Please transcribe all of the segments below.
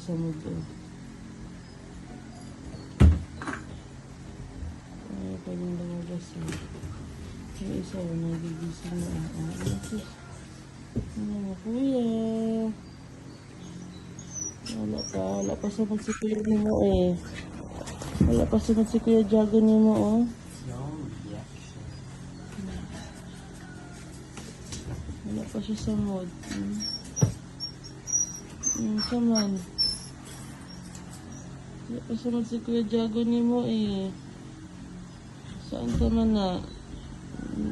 sa mood. Oh. Ayaw pa rin lumabas. Eh. Yung isa, oh, nagigising na. Ah, ah, ano sis? Ano mo, kuya? Wala pa, wala pa sa si kuya mo eh. Wala pa sa si kuya Jago ni mo oh. Wala pa siya sa mood. Hmm. Hmm, come on. Wala pa sa mood si kuya Jago ni mo eh. Saan ka man na?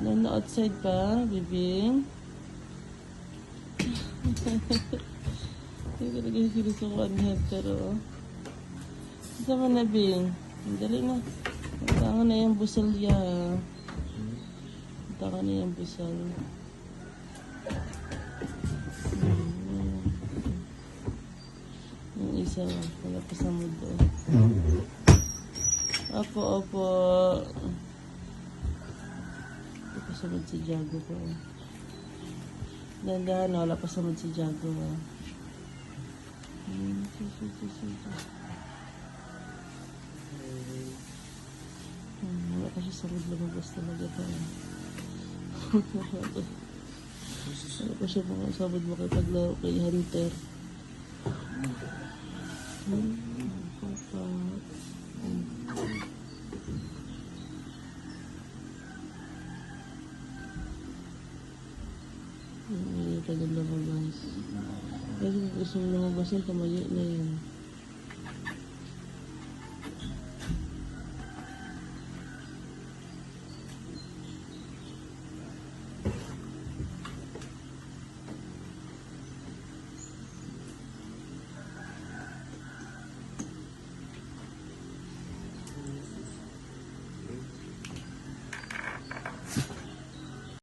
Nana outside pa, bibing? Hindi ko talaga sinusukuan head pero Saan ka na, Bing? Dali na. Punta na yung busal ya. Ka na yung busal. Isa, wala pa sa mood oh. Opo, opo. Wala pa sa mood si Jago ko. Dandahan, wala pa sa mood si Jago. Hmm, wala pa siya sa mood lumabas talaga pa. wala pa siya mga sa mood makipaglaro kay Hunter. Ka na lumabas. Kasi kung gusto mo lumabas yan, tumayo na yun.